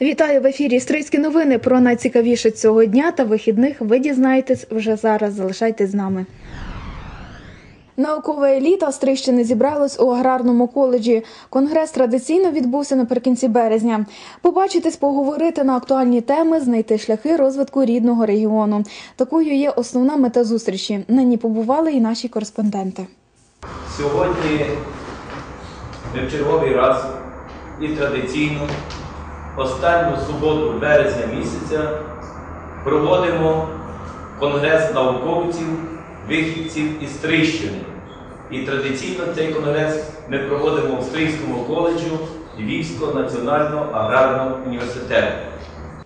Вітаю в ефірі Стрийські новини. Про найцікавіше цього дня та вихідних ви дізнаєтесь вже зараз. Залишайтесь з нами. Наукова еліта Стрийщини зібралась у аграрному коледжі. Конгрес традиційно відбувся наприкінці березня. Побачитись, поговорити на актуальні теми, знайти шляхи розвитку рідного регіону. Такою є основна мета зустрічі. На ній побували і наші кореспонденти. Сьогодні ми в черговий раз і традиційно останню суботу березня місяця проводимо конгрес науковців, вихідців із Стрищини. І традиційно цей конгрес ми проводимо в Стрийському коледжу Львівського національного аграрного університету.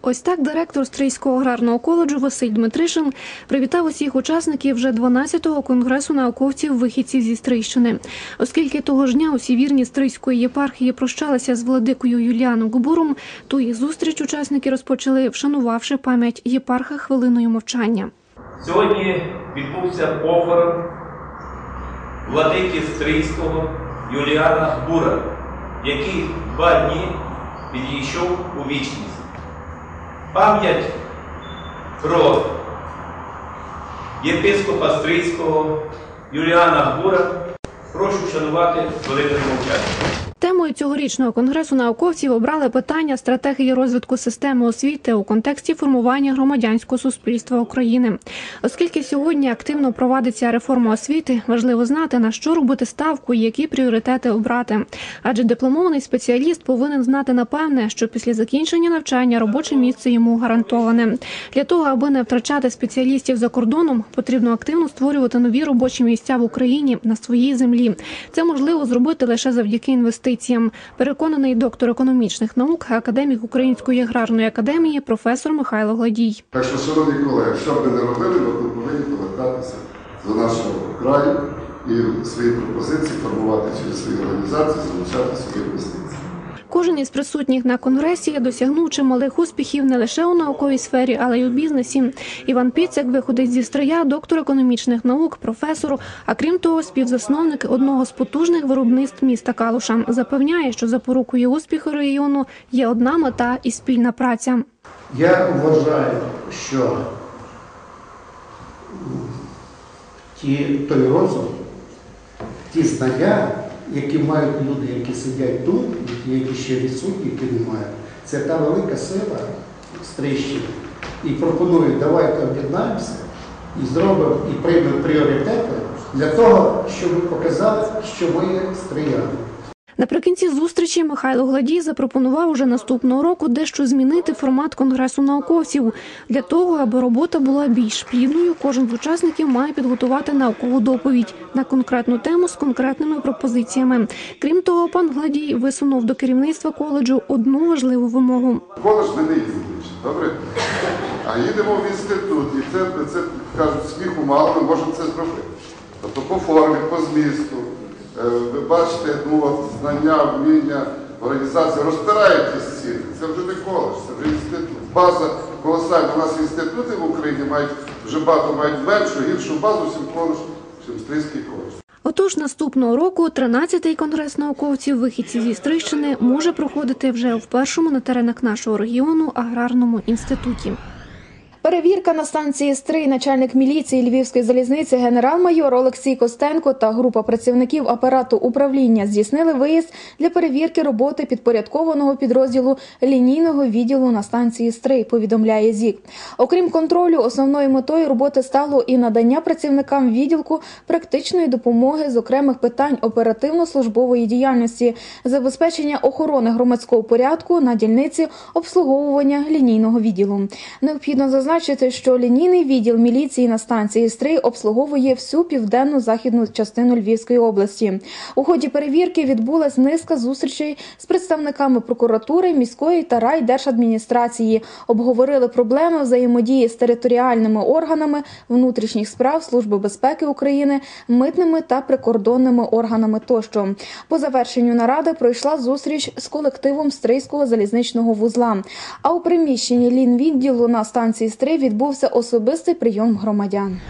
Ось так директор Стрийського аграрного коледжу Василь Дмитришин привітав усіх учасників вже 12-го конгресу науковців вихідців зі Стрийщини. Оскільки того ж дня усі вірні Стрийської єпархії прощалися з владикою Юліаном Губуром, то їх зустріч учасники розпочали, вшанувавши пам'ять єпарха хвилиною мовчання. Сьогодні відбувся похорон владики Стрийського Юліана Бура, який два дні підійшов у вічність. Пам'ять про єпископа Стрийського Юліана Гура. прошу вшанувати велике мовчанням. Темою цьогорічного конгресу науковців обрали питання стратегії розвитку системи освіти у контексті формування громадянського суспільства України. Оскільки сьогодні активно провадиться реформа освіти, важливо знати на що робити ставку і які пріоритети обрати. Адже дипломований спеціаліст повинен знати напевне, що після закінчення навчання робоче місце йому гарантоване. Для того аби не втрачати спеціалістів за кордоном, потрібно активно створювати нові робочі місця в Україні на своїй землі. Це можливо зробити лише завдяки інвестиціям. Переконаний доктор економічних наук, академік Української аграрної академії, професор Михайло Гладій. Так що, шановні колеги, що б ми не робили, ми повинні повертатися до нашого краю і свої пропозиції формувати через свої організації, залучати свої інвестиції. Кожен із присутніх на конгресі досягнув чималих успіхів не лише у науковій сфері, але й у бізнесі. Іван Піцек виходить зі стрия, доктор економічних наук, професор, а крім того, співзасновник одного з потужних виробництв міста Калуша. Запевняє, що запорукою успіху регіону є одна мета і спільна праця. Я вважаю, що ті, той розум, ті знання, які мають люди, які сидять тут, які ще відсутні, які не мають, це та велика сила стрищини. І пропоную, давайте об'єднаємося і зробимо і приймемо пріоритети для того, щоб показати, що ми є стрияни. Наприкінці зустрічі Михайло Гладій запропонував уже наступного року дещо змінити формат конгресу науковців. Для того, аби робота була більш плідною, кожен з учасників має підготувати наукову доповідь на конкретну тему з конкретними пропозиціями. Крім того, пан Гладій висунув до керівництва коледжу одну важливу вимогу. Коледж ми не їздимо добре? А їдемо в інститут, і це, це кажуть, сміху мало, ми можемо це зробити. Тобто по формі, по змісту. Е, Ви бачите, ну, от, знання, вміння, організація розпирають ті. Це вже не коледж, це вже інститут. База колосальна. У нас інститути в Україні мають вже багато мають меншу, гіршу базу, чим коледж, чим Стрийський коледж. Отож, наступного року 13-й конгрес науковців вихідців зі Стрийщини може проходити вже в першому на теренах нашого регіону аграрному інституті. Перевірка на станції Стрий, начальник міліції Львівської залізниці, генерал-майор Олексій Костенко та група працівників апарату управління здійснили виїзд для перевірки роботи підпорядкованого підрозділу лінійного відділу на станції Стрий. Повідомляє ЗІК. Окрім контролю, основною метою роботи стало і надання працівникам відділку практичної допомоги з окремих питань оперативно-службової діяльності, забезпечення охорони громадського порядку на дільниці обслуговування лінійного відділу. Необхідно зазначити, що лінійний відділ міліції на станції Стрий обслуговує всю південну західну частину Львівської області. У ході перевірки відбулась низка зустрічей з представниками прокуратури, міської та райдержадміністрації. Обговорили проблеми взаємодії з територіальними органами внутрішніх справ Служби безпеки України, митними та прикордонними органами тощо. По завершенню наради пройшла зустріч з колективом Стрийського залізничного вузла. А у приміщенні лінвідділу на станції Стрий відбувся особистий прийом громадян.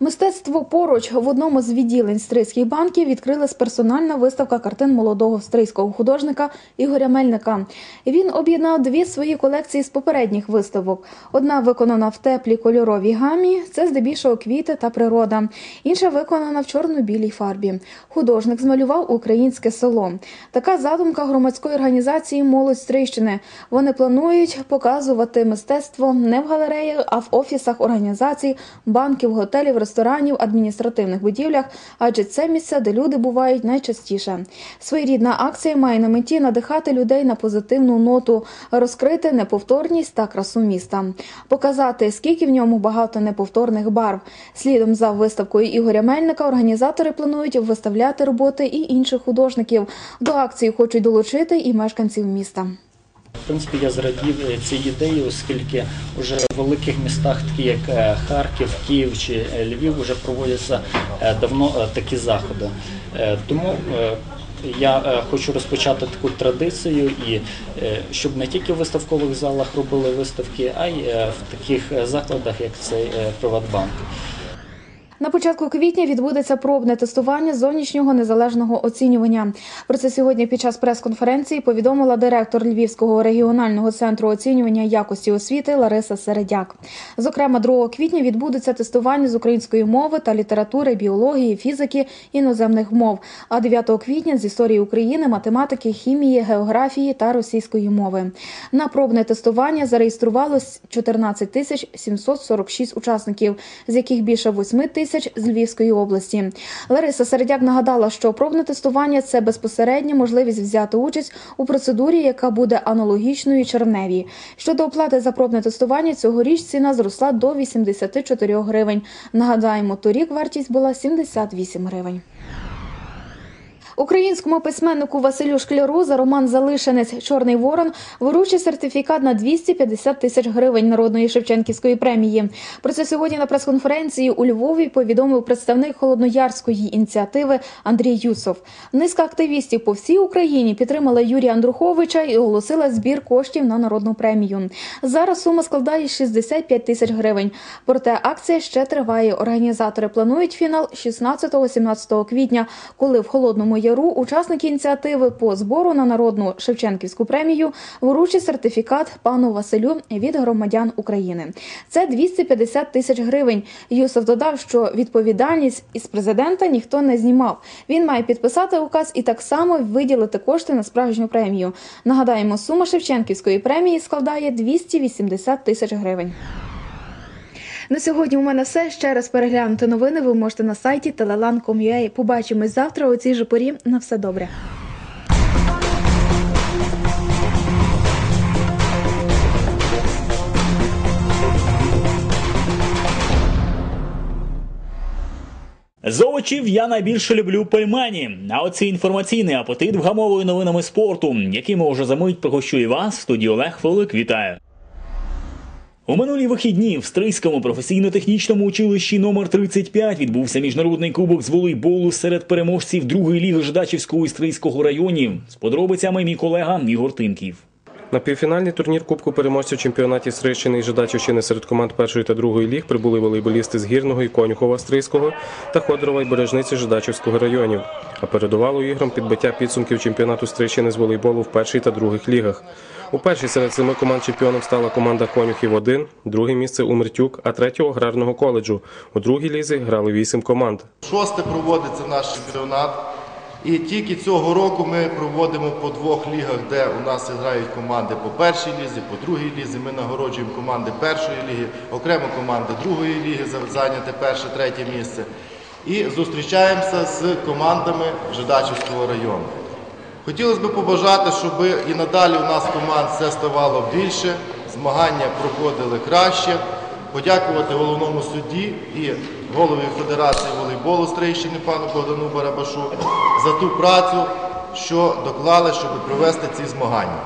Мистецтво поруч в одному з відділень стрийських банків відкрилась персональна виставка картин молодого стрийського художника Ігоря Мельника. Він об'єднав дві свої колекції з попередніх виставок. Одна виконана в теплій кольоровій гамі, це здебільшого квіти та природа. Інша виконана в чорно-білій фарбі. Художник змалював українське село. Така задумка громадської організації Молодь Стрийщини. Вони планують показувати мистецтво не в галереях, а в офісах організацій, банків, готелів, ресторанів, адміністративних будівлях, адже це місця, де люди бувають найчастіше. Своєрідна акція має на меті надихати людей на позитивну ноту, розкрити неповторність та красу міста, показати, скільки в ньому багато неповторних барв. Слідом за виставкою Ігоря Мельника організатори планують виставляти роботи і інших художників. До акції хочуть долучити і мешканців міста. Принципі, я зрадів е, цій ідеї, оскільки вже в великих містах, такі як е, Харків, Київ чи е, Львів, вже проводяться давно такі заходи. Тому я хочу розпочати таку традицію, і щоб не тільки в виставкових залах робили виставки, а й в таких закладах, як цей Приватбанк. Початку квітня відбудеться пробне тестування зовнішнього незалежного оцінювання. Про це сьогодні під час прес-конференції повідомила директор Львівського регіонального центру оцінювання якості освіти Лариса Середяк. Зокрема, 2 квітня відбудеться тестування з української мови та літератури, біології, фізики, іноземних мов. А 9 квітня з історії України, математики, хімії, географії та російської мови. На пробне тестування зареєструвалось 14 тисяч 746 учасників, з яких більше 8 тисяч з Львівської області. Лариса Середяк нагадала, що пробне тестування це безпосередня можливість взяти участь у процедурі, яка буде аналогічною червневій. Щодо оплати за пробне тестування, цьогоріч ціна зросла до 84 гривень. Нагадаємо, торік вартість була 78 гривень. Українському письменнику Василю Шкляру за роман Залишенець Чорний Ворон вручить сертифікат на 250 тисяч гривень народної Шевченківської премії. Про це сьогодні на прес-конференції у Львові повідомив представник холодноярської ініціативи Андрій Юсов. Низка активістів по всій Україні підтримала Юрія Андруховича і оголосила збір коштів на народну премію. Зараз сума складає 65 тисяч гривень. Проте акція ще триває. Організатори планують фінал 16-17 квітня, коли в холодному яру учасники ініціативи по збору на народну Шевченківську премію вручать сертифікат пану Василю від громадян України. Це 250 тисяч гривень. Юсов додав, що відповідальність із президента ніхто не знімав. Він має підписати указ і так само виділити кошти на справжню премію. Нагадаємо, сума Шевченківської премії складає 280 тисяч гривень. На сьогодні у мене все. Ще раз переглянути новини ви можете на сайті telelan.com.ua. Побачимось завтра у цій же порі. На все добре. З овочів я найбільше люблю пельмені. А оцей інформаційний апетит вгамовує новинами спорту, якими уже за мить пригощує вас в студії Олег Фолик. Вітаю. У минулі вихідні в Стрийському професійно-технічному училищі номер 35 відбувся міжнародний кубок з волейболу серед переможців другої ліги Ждачівського і Стрийського районів. З подробицями мій колега Ігор Тимків. На півфінальний турнір Кубку переможців чемпіонатів Стрийщини і Жидачівщини серед команд першої та другої ліг прибули волейболісти з Гірного і Конюхова Стрийського та Ходорова і Бережниці Жидачівського районів. А передувало іграм підбиття підсумків чемпіонату Стрийщини з волейболу в першій та других лігах. У першій серед семи команд чемпіоном стала команда Конюхів 1 друге місце Умертюк, а третього аграрного коледжу. У другій лізі грали вісім команд. Шосте проводиться наш чемпіонат. І тільки цього року ми проводимо по двох лігах, де у нас грають команди по першій лізі, по другій лізі. Ми нагороджуємо команди першої ліги, окремо команди другої ліги за зайняте перше, третє місце. І зустрічаємося з командами Жидачівського району. Хотілося б побажати, щоб і надалі у нас команд все ставало більше, змагання проходили краще. Подякувати головному судді і голові Федерації волейболу Стрийщини пану Богдану Барабашу за ту працю, що доклали, щоб провести ці змагання.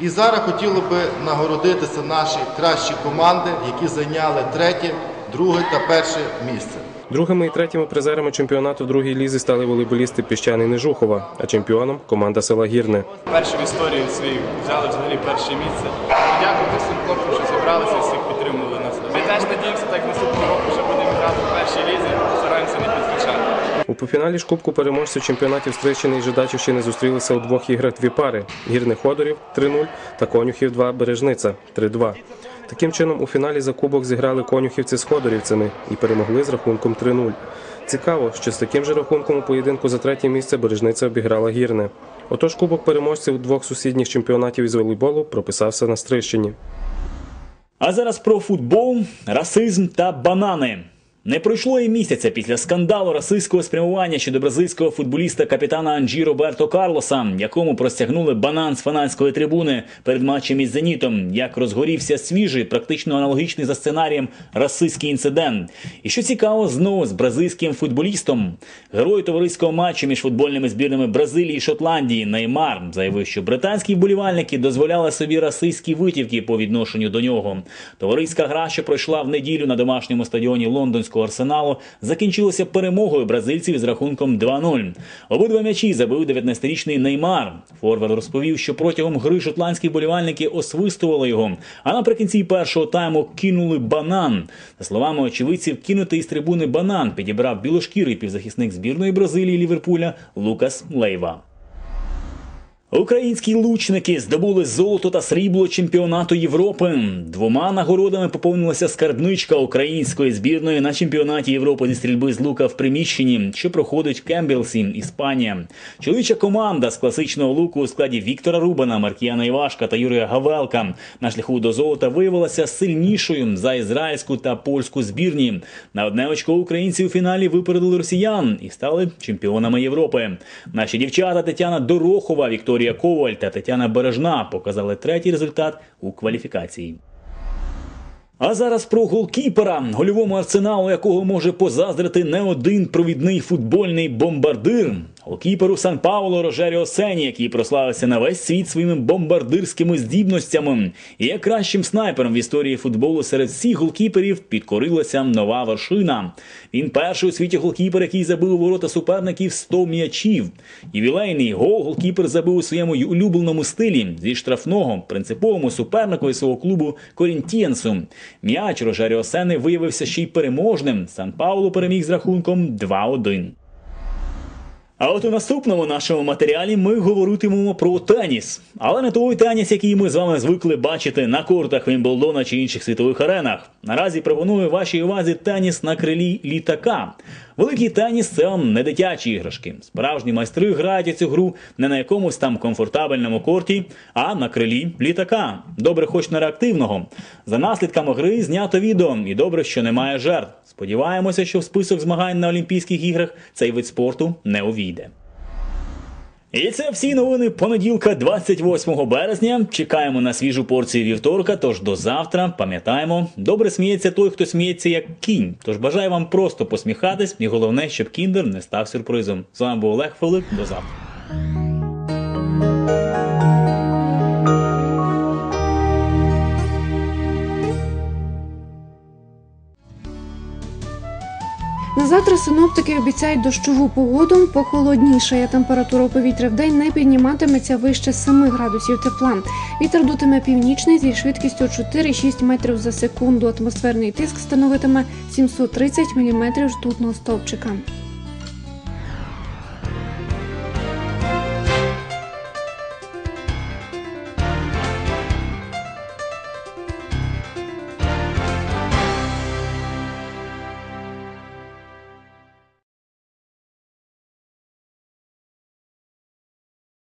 І зараз хотіло би нагородитися наші кращі команди, які зайняли третє, друге та перше місце. Другими і третіми призерами чемпіонату другій лізі стали волейболісти Піщани Нежухова, а чемпіоном команда села Гірне. перші в історії свій взяли взагалі перше місце. Дякую всім хлопцям, що зібралися, всіх підтримували нас. Ми теж надіємося, так наступного року вже будемо грати в першій лізі. півфіналі ж Кубку переможців чемпіонатів Стрийщини і Жидачівщини зустрілися у двох іграх дві пари: гірних ходорів 3-0 та конюхів 2 Бережниця 3-2. Таким чином, у фіналі за кубок зіграли конюхівці з ходорівцями і перемогли з рахунком 3-0. Цікаво, що з таким же рахунком у поєдинку за третє місце Бережниця обіграла гірне. Отож, кубок переможців двох сусідніх чемпіонатів із волейболу прописався на стрищині. А зараз про футбол, расизм та банани. Не пройшло і місяця після скандалу расистського спрямування щодо бразильського футболіста капітана Анджі Роберто Карлоса, якому простягнули банан з фанатської трибуни перед матчем із Зенітом, як розгорівся свіжий, практично аналогічний за сценарієм расистський інцидент. І що цікаво, знову з бразильським футболістом. Герой товариського матчу між футбольними збірними Бразилії і Шотландії Неймар заявив, що британські вболівальники дозволяли собі расистські витівки по відношенню до нього. Товариська гра, що пройшла в неділю на домашньому стадіоні лондонського арсеналу, закінчилася перемогою бразильців з рахунком 2-0. Обидва м'ячі забив 19-річний Неймар. Форвард розповів, що протягом гри шотландські болівальники освистували його, а наприкінці першого тайму кинули банан. За словами очевидців, кинути із трибуни банан підібрав білошкірий півзахисник збірної Бразилії Ліверпуля Лукас Лейва. Українські лучники здобули золото та срібло чемпіонату Європи. Двома нагородами поповнилася скарбничка української збірної на чемпіонаті Європи зі стрільби з лука в приміщенні, що проходить в Кембелсі, Іспанія. Чоловіча команда з класичного луку у складі Віктора Рубана, Маркіяна Івашка та Юрія Гавелка на шляху до золота виявилася сильнішою за ізраїльську та польську збірні. На одне очко українці у фіналі випередили росіян і стали чемпіонами Європи. Наші дівчата Тетяна Дорохова, Вікторія Коваль та Тетяна Бережна показали третій результат у кваліфікації. А зараз про голкіпера, гольовому арсеналу якого може позаздрити не один провідний футбольний бомбардир. Голкіперу Сан Пауло Рожеріо Сені, який прославився на весь світ своїми бомбардирськими здібностями. І як кращим снайпером в історії футболу серед всіх голкіперів підкорилася нова вершина. Він перший у світі голкіпер, який забив у ворота суперників 100 м'ячів. Ювілейний гол голкіпер забив у своєму улюбленому стилі зі штрафного принциповому суперникові свого клубу Корінтієнсу. М'яч Рожеріо Сени виявився ще й переможним. Сан Пауло переміг з рахунком 2-1. А от у наступному нашому матеріалі ми говоритимемо про теніс, але не той теніс, який ми з вами звикли бачити на кортах Вімблдона чи інших світових аренах. Наразі пропоную вашій увазі теніс на крилі літака. Великий теніс це не дитячі іграшки. Справжні майстри грають цю гру не на якомусь там комфортабельному корті, а на крилі літака. Добре, хоч не реактивного. За наслідками гри знято відео, і добре, що немає жертв. Сподіваємося, що в список змагань на Олімпійських іграх цей вид спорту не увійде. І це всі новини понеділка, 28 березня. Чекаємо на свіжу порцію вівторка. Тож до завтра пам'ятаємо, добре сміється той, хто сміється як кінь. Тож бажаю вам просто посміхатись, і головне, щоб кіндер не став сюрпризом. З вами був Олег Филип. До завтра. Завтра синоптики обіцяють дощову погоду. Похолоднішає температура повітря в день не підніматиметься вище 7 градусів тепла. Вітер дутиме північний зі швидкістю 4-6 метрів за секунду. Атмосферний тиск становитиме 730 мм ртутного стовпчика.